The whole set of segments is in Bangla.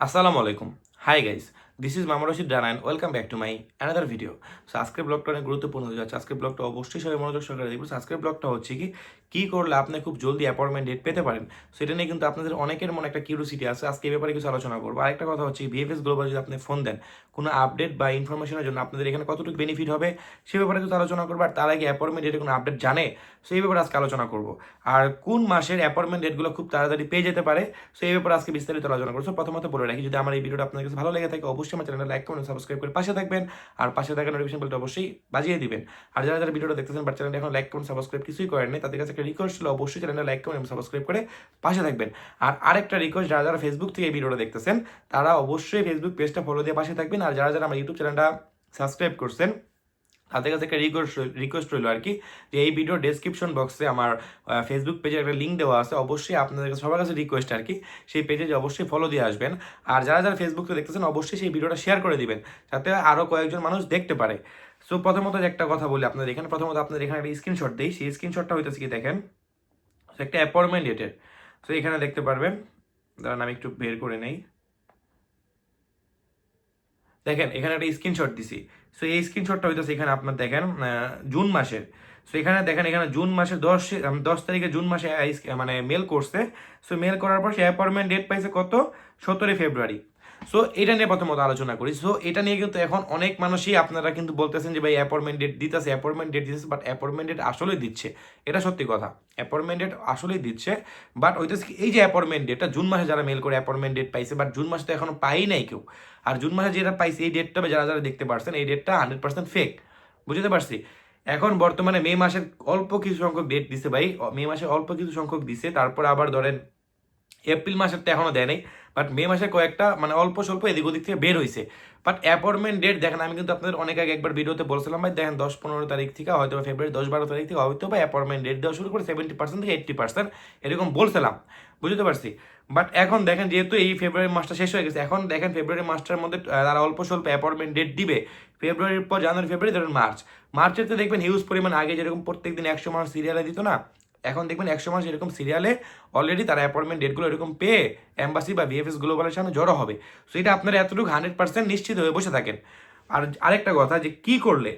আসসালামু আলাইকুম। হাই গাইস দিস ইজ মামা রশিদ ডান and welcome back to my another video so আজকের ব্লগটা অনেক গুরুত্বপূর্ণ। হয়ে যাচ্ছে আজকের ব্লগটা অবশ্যই সবাই মনোযোগ সহকারে দেখব আজকের ব্লগটা হচ্ছে কি কী করলে আপনি খুব জলদি অ্যাপয়েন্টমেন্ট ডেট পেতে পারেন, সেটা নিয়ে কিন্তু আপনাদের অনেকের মনে একটা কিউরিসিটি আছে। আজকে এই ব্যাপারে কিছু আলোচনা করব। আরেকটা কথা হচ্ছে ভিএফএস গ্লোবাল যদি আপনি ফোন দেন, কোনো আপডেট বা ইনফরমেশনের জন্য আপনাদের এখানে কতটুকু বেনিফিট হবে, সে ব্যাপারে কিছু আলোচনা করব। আর তার আগে অ্যাপয়েন্টমেন্ট ডেটে কোনো আপডেট জানে, সো এই ব্যাপারে আজকে আলোচনা করব। আর কোন মাসের অ্যাপয়েন্টমেন্ট ডেটগুলো খুব তাড়াতাড়ি পেয়ে যেতে পারে, সো এই ব্যাপারে আজকে বিস্তারিত আলোচনা করব। প্রথমত বলে রাখি, যদি আমার এই ভিডিওটা আপনার কাছে ভালো লেগে থাকে, অবশ্যই আমার চ্যানেলটা লাইক কমেন্ট সাবস্ক্রাইব করে পাশে থাকবেন। আর পাশে থাকা নোটিফিকেশন বেলটা অবশ্যই বাজিয়ে দিবেন। আর যারা যারা ভিডিওটা দেখতেছেন বাট চ্যানেলটা এখন লাইক কমেন্ট সাবস্ক্রাইব কিছুই করেন তাদের কাছে একটা রিকোয়েস্ট ছিল, অবশ্যই চ্যানেলটা লাইক এবং সাবস্ক্রাইব করে পাশে থাকবেন। আর আরেকটা রিকোয়েস্ট যারা যারা ফেসবুক থেকে এই ভিডিওটা দেখতেছেন, তারা অবশ্যই ফেসবুক পেজটা ফলো দিয়ে পাশে থাকবেন। আর যারা যারা আমার ইউটিউব চ্যানেলটা সাবস্ক্রাইব করছেন তাদের কাছে একটা রিকোয়েস্ট রিকোয়েস্ট রইল আর কি, যে এই ভিডিও ডেসক্রিপশন বক্সে আমার ফেসবুক পেজে একটা লিঙ্ক দেওয়া আছে, অবশ্যই আপনাদের কাছে, সবার কাছে রিকোয়েস্ট আর কি, সেই পেজে অবশ্যই ফলো দিয়ে আসবেন। আর যারা যারা ফেসবুকে দেখতেছেন, অবশ্যই সেই ভিডিওটা শেয়ার করে দিবেন, যাতে আরও কয়েকজন মানুষ দেখতে পারে। সো প্রথমত একটা কথা বলি আপনাদের এখানে, প্রথমত আপনাদের এখানে একটা স্ক্রিনশট দিই, সেই স্ক্রিনশটটা হইতেছে কি দেখেন একটা অ্যাপয়েন্টমেন্ট ডেটের তো এখানে দেখতে পারবেন, দাঁড়ান আমি একটু বের করে নেই। দেখেন, এখানে একটা স্ক্রিনশট দিছি। সো এই স্ক্রিনশটটা হইতেছে এখানে আপনার দেখেন জুন মাসের। সো এখানে দেখেন, এখানে জুন মাসের দশ দশ তারিখে জুন মাসে মানে মেল করছে। সো মেল করার পর সে অ্যাপয়েন্টমেন্ট ডেট পাইছে কত? সতেরোই ফেব্রুয়ারি সো এটা নিয়ে প্রথমত আলোচনা করি। সো এটা নিয়ে কিন্তু এখন অনেক মানুষই আপনারা কিন্তু বলতেছেন যে, ভাই অ্যাপয়েন্টমেন্ট ডেট দিতেছে অ্যাপয়েন্টমেন্ট ডেট দিতেছে বাট অ্যাপয়েন্টমেন্ট ডেট আসলেই দিচ্ছে। এটা সত্যি কথা। অ্যাপয়েন্টমেন্ট ডেট আসলেই দিচ্ছে বাট ওইটাছে এই যে অ্যাপয়েন্টমেন্ট ডেটটা জুন মাসে যারা মেল করে অ্যাপয়েন্টমেন্ট ডেট পাইছে বাট জুন মাসে তো এখনও পাই নাই কেউ। আর জুন মাসে যেটা পাইছে, এই ডেটটা যারা যারা দেখতে পারছেন, এই ডেটটা হান্ড্রেড পার্সেন্ট ফেক বুঝতে পারছি? এখন বর্তমানে মে মাসের অল্প কিছু সংখ্যক ডেট দিছে ভাই, মে মাসে অল্প কিছু সংখ্যক দিছে, তারপর আবার ধরেন এপ্রিল মাসের তো এখনও দেয় নাই বাট মে মাসে কয়েকটা মানে অল্প স্বল্প এদিক ওদিক থেকে বের হয়েছে বাট অ্যাপয়েন্টমেন্ট ডেট দেখেন, আমি কিন্তু আপনাদের অনেক আগে একবার ভিডিওতে বলছিলাম, ভাই, দেখেন দশ পনেরো তারিখ থেকে, হয়তো বা ফেব্রুয়ারি দশ বারো তারিখ থেকে, হয়তো বা অ্যাপয়েন্টমেন্ট ডেট দেওয়া শুরু করে সেভেন্টি পার্সেন্ট থেকে এইট্টি পার্সেন্ট এরকম বলছিলাম। বুঝতে পারছি? বাট এখন দেখেন, যেহেতু এই ফেব্রুয়ারি মাসটা শেষ হয়ে গেছে, এখন দেখেন ফেব্রুয়ারি মাসটার মধ্যে তারা অল্প স্বল্প অ্যাপয়েন্টমেন্ট ডেট দিবে। ফেব্রুয়ারির পর জানুয়ারি ফেব্রুয়ারি ধরেন মার্চ মার্চের তো দেখবেন হিউজ পরিমাণ আগে যেরকম প্রত্যেক দিন একশো মানুষ সিরিয়ালে দিত না এখন দেখবেন একশো মাস এরকম সিরিয়ালে অলরেডি তারা অ্যাপয়েন্টমেন্ট ডেটগুলো এরকম পেয়ে অ্যাম্বাসি বা বিএফএস গ্লোবালের সামনে জড়ো হবে। সো এটা আপনারা এতটুকু হান্ড্রেড পার্সেন্ট নিশ্চিত হয়ে বসে থাকেন। আর আরেকটা কথা যে, কি করলে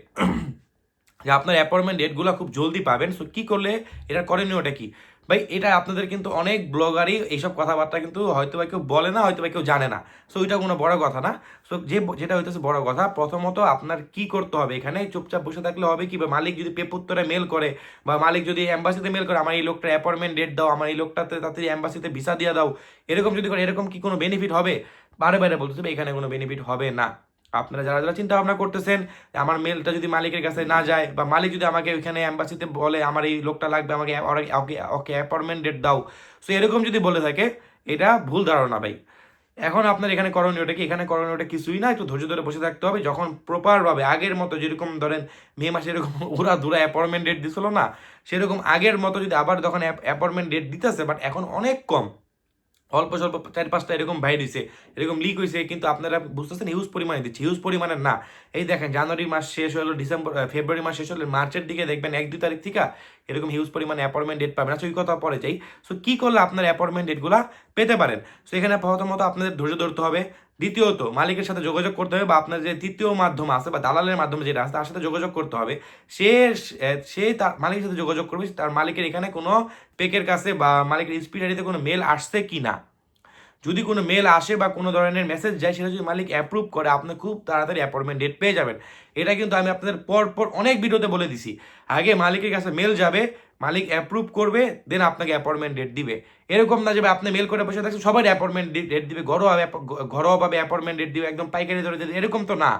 যে আপনার অ্যাপয়েন্টমেন্ট ডেটগুলো খুব জলদি পাবেন। সো কী করলে এটা করণীয়টা কি? ভাই, এটা আপনাদের কিন্তু অনেক ব্লগারই এইসব কথাবার্তা কিন্তু হয়তো বা কেউ বলে না হয়তো বা কেউ জানে না। সো এটা কোনো বড় কথা না। সো যে যেটা হইতেছে বড় কথা, প্রথমত আপনার কি করতে হবে এখানে? চুপচাপ বসে থাকলে হবে কি? বা মালিক যদি পেপুত্তরে মেল করে, বা মালিক যদি অ্যাম্বাসিতে মেল করে, আমার এই লোকটা অ্যাপয়েন্টমেন্ট ডেট দাও, আমার এই লোকটাতে তাড়াতাড়ি অ্যাম্বাসিতে ভিসা দিয়ে দাও। এরকম যদি করে, এরকম কি কোনো বেনিফিট হবে? বারে বারে বলতে হবে এখানে কোনো বেনিফিট হবে না। আপনারা যারা যারা চিন্তা ভাবনা করতেছেন, আমার মেলটা যদি মালিকের কাছে না যায় বা মালিক যদি আমাকে ওইখানে অ্যাম্বাসিতে বলে, আমার এই লোকটা লাগবে, আমাকে ওকে অ্যাপয়েন্টমেন্ট ডেট দাও। সো এরকম যদি বলে থাকে, এটা ভুল ধারণা ভাই। এখন আপনার এখানে করণীয়টা কি? এখানে করণীয়টা কিছুই না, একটু ধৈর্য ধরে বসে থাকতে হবে। যখন প্রপারভাবে আগের মতো যেরকম ধরেন, মে মাসে এরকম ওরা দুরা অ্যাপয়েন্টমেন্ট ডেট দিছিল না, সেরকম আগের মতো যদি আবার তখন অ্যাপয়েন্টমেন্ট ডেট দিতেছে বাট এখন অনেক কম। অল্প স্বল্প চার পাঁচটা এরকম বাইর হয়েছে এরকম লিক হয়েছে কিন্তু আপনারা বুঝতেছেন হিউজ পরিমাণে দিচ্ছে হিউজ পরিমাণে না। এই দেখেন, জানুয়ারি মাস শেষ হলো, ডিসেম্বর ফেব্রুয়ারি মাস শেষ হলো, মার্চের দিকে দেখবেন এক, দুই তারিখ থেকে এরকম হিউজ পরিমাণে অ্যাপয়েন্টমেন্ট ডেট পাবেন। আচ্ছা ওই কথা পরে যাই। সো কী করলে আপনার অ্যাপয়েন্টমেন্ট ডেটগুলো পেতে পারেন? সো এখানে প্রথমত আপনাদের ধৈর্য ধরতে হবে। দ্বিতীয়ত, মালিকের সাথে যোগাযোগ করতে হবে বা আপনার যে তৃতীয় মাধ্যম আছে বা দালালের মাধ্যমে যেটা আছে, তার সাথে যোগাযোগ করতে হবে। সে সে তার মালিকের সাথে যোগাযোগ করবে তার মালিকের এখানে কোনো পেকের কাছে বা মালিকের স্পিডারিতে কোনো মেল আসছে কি না যদি কোনো মেল আসে বা কোনো ধরনের মেসেজ যায়, সেটা যদি মালিক অ্যাপ্রুভ করে, আপনি খুব তাড়াতাড়ি অ্যাপয়েন্টমেন্ট ডেট পেয়ে যাবেন। এটা কিন্তু আমি আপনাদের পর পর অনেক ভিডিওতে বলে দিছি। আগে মালিকের কাছে মেল যাবে মালিক অ্যাপ্রুভ করবে দেন আপনাকে অ্যাপয়েন্টমেন্ট ডেট দিবে। এরকম না যাবে আপনি মেল করে বসে থাকছেন, সবাই অ্যাপয়েন্টমেন্ট ডেট দিবে। ঘরোয়া ঘরোয়াভাবে অ্যাপয়েন্টমেন্ট ডেট দিবে, একদম পাইকারি ধরে দেবে। এরকম তো না,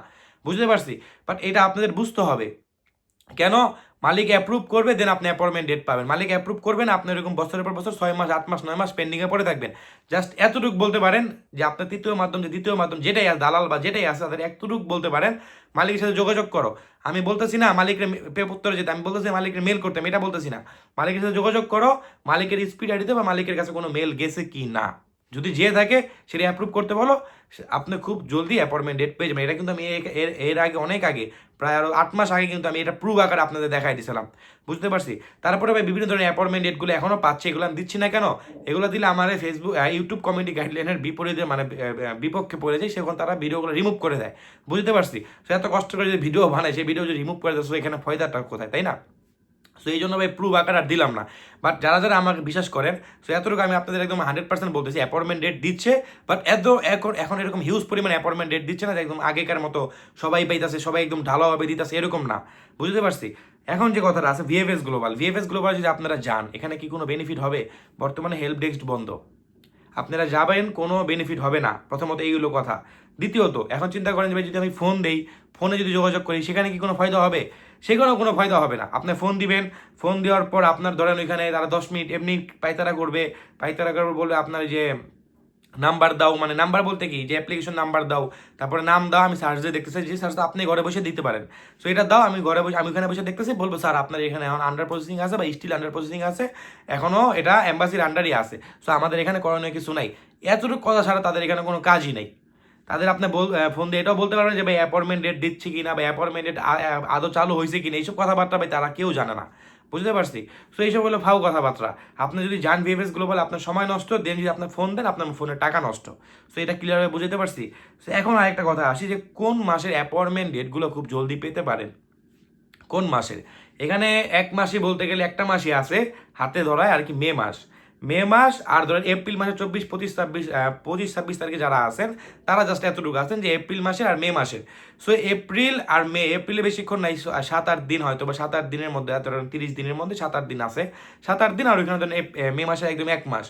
বুঝতে পারছি? বাট এটা আপনাদের বুঝতে হবে। কেন? মালিক অ্যাপ্রুভ করবে দেন আপনি অ্যাপয়েন্টমেন্ট ডেট পাবেন। মালিক অ্যাপ্রুভ করবেন আপনি এরকম বছরের পর বছর ছয় মাস, আট মাস, নয় মাস পেন্ডিংয়ে পড়ে থাকবেন। জাস্ট এতটুকু বলতে পারেন যে, আপনার তৃতীয় মাধ্যম, যে দ্বিতীয় মাধ্যম, যেটাই আছে, দালাল বা যেটাই আছে, তাদের এতটুকু বলতে পারেন। মালিকের সাথে যোগাযোগ করো। আমি বলতেছি না, মালিকের পেপুত্তরে যেতে, আমি বলতেছি মালিকের মেল করতে, আমি এটা বলতেছি না। মালিকের সাথে যোগাযোগ করো, মালিকের স্পিড আইডিতে বা মালিকের কাছে কোনো মেল গেছে কি না। যদি যে থাকে, সেটা অ্যাপ্রুভ করতে বলো। আপনি খুব জলদি অ্যাপয়েন্টমেন্ট ডেট পেয়ে যাবেন। এটা কিন্তু আমি এর- এর আগে, অনেক আগে, প্রায় আরও আট মাস আগে কিন্তু আমি এটা প্রুভ আকারে আপনাদের দেখাই দিয়েছিলাম বুঝতে পারছি? তারপরে ভাই, বিভিন্ন ধরনের অ্যাপয়েন্টমেন্ট ডেটগুলো এখনও পাচ্ছি, এগুলো আমি দিচ্ছি না কেন? এগুলো দিলে আমার ফেসবুক ইউটিউব কমিটি গাইডলাইনের বিপরীতে মানে বিপক্ষে পড়ে যায়, সেখন তারা ভিডিওগুলো রিমুভ করে দেয়। বুঝতে পারছি? সে এত কষ্ট করে যদি ভিডিও বানায়, সেই ভিডিও যদি রিমুভ করে দেয় এখানে ফয়দাটা কোথায়, তাই না? সো এই জন্য ভাই প্রুভ আকার আর দিলাম না। বাট যারা যারা আমাকে বিশ্বাস করেন সো এতটুকু আমি আপনাদের একদম হান্ড্রেড পার্সেন্ট বলতেছি অ্যাপয়েন্টমেন্ট ডেট দিচ্ছে। বাট এত এখন এখন এরকম হিউজ পরিমাণ অ্যাপয়েন্টমেন্ট ডেট দিচ্ছে না একদম আগেকার মতো সবাই পাইতাছে, সবাই একদম ঢালাওভাবে দিতেছে, এরকম না। বুঝতে পারছি? এখন যে কথাটা আছে ভিএফএস গ্লোবাল ভিএফএস গ্লোবাল যদি আপনারা যান, এখানে কি কোনো বেনিফিট হবে? বর্তমানে হেল্প ডেস্ক বন্ধ। আপনারা যাবেন, কোনো বেনিফিট হবে না। প্রথমত এইগুলো কথা। দ্বিতীয়ত, এখন চিন্তা করেন যে যদি আমি ফোন দেই ফোনে যদি যোগাযোগ করি, সেখানে কি কোনো ফায়দা হবে? সেখানেও কোনো ফায়দা হবে না। আপনি ফোন দিবেন ফোন দেওয়ার পর আপনার ধরেন ওইখানে তারা দশ মিনিট এমনি পাইতারা করবে পাইতারা করবে বলবে আপনার যে নাম্বার দাও মানে নাম্বার বলতে কি? যে অ্যাপ্লিকেশন নাম্বার দাও, তারপরে নাম দাও, আমি সার্চ দিয়ে দেখতেছি, যে সার্চটা আপনি ঘরে বসে দিতে পারেন। সো এটা দাও, আমি ঘরে বসে, আমি ওখানে বসে দেখতেছি, বলব, স্যার, আপনার এখানে এখন আন্ডার প্রসেসিং আছে বা স্টিল আন্ডার প্রসেসিং আছে এখনও এটা এম্বাসির আন্ডারই আছে। সো আমাদের এখানে করণীয় কিছু নাই। এতটুকু কথা ছাড়া তাদের এখানে কোনো কাজই নেই। তাদের আপনি ফোন দিয়ে এটাও বলতে পারবেন যে, ভাই অ্যাপয়েন্টমেন্ট ডেট দিচ্ছে কি না বা অ্যাপয়েন্টমেন্ট ডেট আদৌ চালু হয়েছে কি না এইসব কথাবার্তা ভাই তারা কেউ জানে না। বুঝতে পারছি? সো এইসব হলো ফাউ কথাবার্তা। আপনি যদি যান ভিএফএস গ্লোবাল আপনার সময় নষ্ট দেন যদি আপনার ফোন দেন, আপনার ফোনের টাকা নষ্ট। সো এটা ক্লিয়ারভাবে বুঝতে পারছি? সো এখন আরেকটা কথা আসি যে, কোন মাসের অ্যাপয়েন্টমেন্ট ডেটগুলো খুব জলদি পেতে পারেন? কোন মাসের? এখানে এক মাসে বলতে গেলে একটা মাসই আছে, হাতে ধরায় আর কি মে মাস। মে মাস আর ধরেন এপ্রিল মাসে চব্বিশ, পঁচিশ, ছাব্বিশ পঁচিশ, ছাব্বিশ তারিখে যারা আছেন, তারা জাস্ট এতটুকু আছেন যে এপ্রিল মাসের আর মে মাসের। সো এপ্রিল আর মে, এপ্রিলে বেশিক্ষণ নাই সাত, আট দিন হয়তো বা সাত, আট দিনের মধ্যে, ধরেন তিরিশ দিনের মধ্যে সাত, আট দিন আছে। সাত, আট দিন আর ওইখানে ধরেন মে মাসে একদম এক মাস।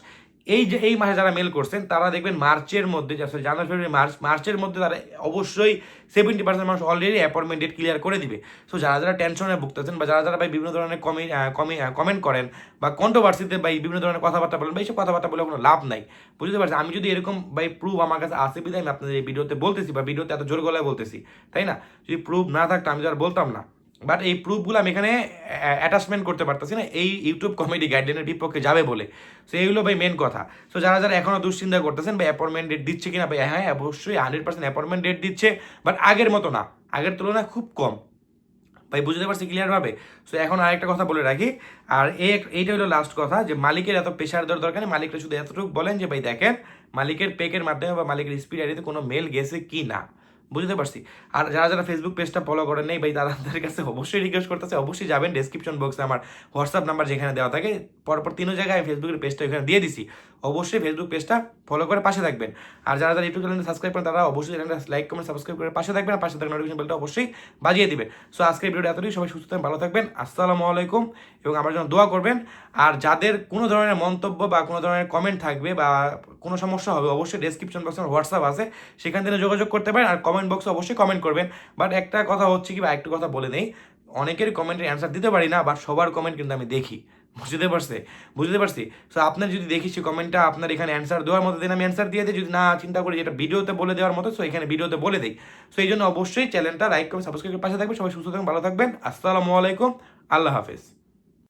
এই যে, এই মাসে যারা মেল করছেন, তারা দেখবেন মার্চের মধ্যে জানুয়ারি ফেব্রুয়ারি মার্চ মার্চের মধ্যে তারা অবশ্যই সেভেন্টি পার্সেন্ট মানুষ অলরেডি অ্যাপয়েন্টমেন্ট ডেট ক্লিয়ার করে দিবে। সো যারা যারা টেনশনে ভুগতেছেন বা যারা যারা ভাই বিভিন্ন ধরনের কমি কমি কমেন্ট করেন বা কন্ট্রোভার্সিতে বা বিভিন্ন ধরনের কথাবার্তা বলেন বা এইসব কথাবার্তা বলে কোনো লাভ নাই। বুঝতে পারছি আমি যদি এরকম ভাই প্রুফ আমার কাছে আসে বিধায় আমি আপনাদের এই ভিডিওতে বলতেছি বা ভিডিওতে এত জোর গলায় বলতেছি, তাই না? যদি প্রুফ না থাকতো আমি আর বলতাম না। বাট এই প্রুফগুলো আমি এখানে অ্যাটাচমেন্ট করতে পারতেছি না। এই ইউটিউব কমেডি গাইডলাইনের বিপক্ষে যাবে বলে। সো এইগুলো ভাই মেন কথা। সো যারা যারা এখনও দুশ্চিন্তা করতেছেন ভাই অ্যাপয়েন্টমেন্ট ডেট দিচ্ছে কিনা ভাই হ্যাঁ অবশ্যই হান্ড্রেড পার্সেন্ট অ্যাপয়েন্টমেন্ট ডেট দিচ্ছে বাট আগের মতো না। আগের তুলনায় খুব কম। ভাই, বুঝতে পারছি ক্লিয়ারভাবে সো এখন আরেকটা কথা বলে রাখি। আর এই এইটা হলো লাস্ট কথা, যে মালিকের এত প্রেশার দেওয়ার দরকার নেই। মালিকরা শুধু এতটুকু বলেন যে, ভাই, দেখেন, মালিকের পেকের মাধ্যমে বা মালিকের স্পিড আইডিতে কোনো মেল গেছে কি না বুঝতে পারছি। আর যারা যারা ফেসবুক পেজটা ফলো করেন নেই, ভাই, তারা তাদের কাছে অবশ্যই রিকোয়েস্ট করতেছে, অবশ্যই যাবেন ডেসক্রিপশন বক্সে আমার হোয়াটসঅ্যাপ নাম্বার যেখানে দেওয়া থাকে। পরপর তিনও জায়গায় আমি ফেসবুকের পেজটা ওখানে দিয়ে দিছি। অবশ্যই ফেসবুক পেজটা ফলো করে পাশে থাকবেন। আর যারা যারা ইউটিউব চ্যানেলে সাবস্ক্রাইব করেন, তারা অবশ্যই চ্যানেলটা লাইক কমেন্ট সাবস্ক্রাইব করে পাশে থাকবেন। আর পাশে থাকবেন নোটিফিকেশন বেলটা অবশ্যই বাজিয়ে দিবেন। সো আজকের ভিডিওটা এতটাই সবাই সুস্থ ভালো থাকবেন। আসসালামু আলাইকুম। এবং আমার জন্য দোয়া করবেন। আর যাদের কোনো ধরনের মন্তব্য বা কোনো ধরনের কমেন্ট থাকবে বা কোনো সমস্যা হবে, অবশ্যই ডেসক্রিপশন বক্সে হোয়াটসঅ্যাপ আছে। সেখান থেকে যোগাযোগ করতে পারেন আর কমেন্ট বক্সে অবশ্যই কমেন্ট করবেন। বাট একটা কথা হচ্ছে কি বা একটু কথা বলে নেই অনেকের কমেন্টের অ্যান্সার দিতে পারি না বাট সবার কমেন্ট কিন্তু আমি দেখি। বুঝতে পারছে? বুঝতে পারছি? সো আপনার যদি দেখি সেই কমেন্টটা আপনার এখানে অ্যান্সার দেওয়ার মতো দিন আমি অ্যান্সার দিয়ে দিই। যদি না, চিন্তা করি যেটা ভিডিওতে বলে দেওয়ার মতো সো এখানে ভিডিওতে বলে দিই। সো এই জন্য অবশ্যই চ্যানেলটা লাইক করে সাবস্ক্রাইব করে পাশে থাকবেন। সবাই সুস্থ থাকবেন, ভালো থাকবেন। আসসালামু আলাইকুম। আল্লাহ হাফেজ।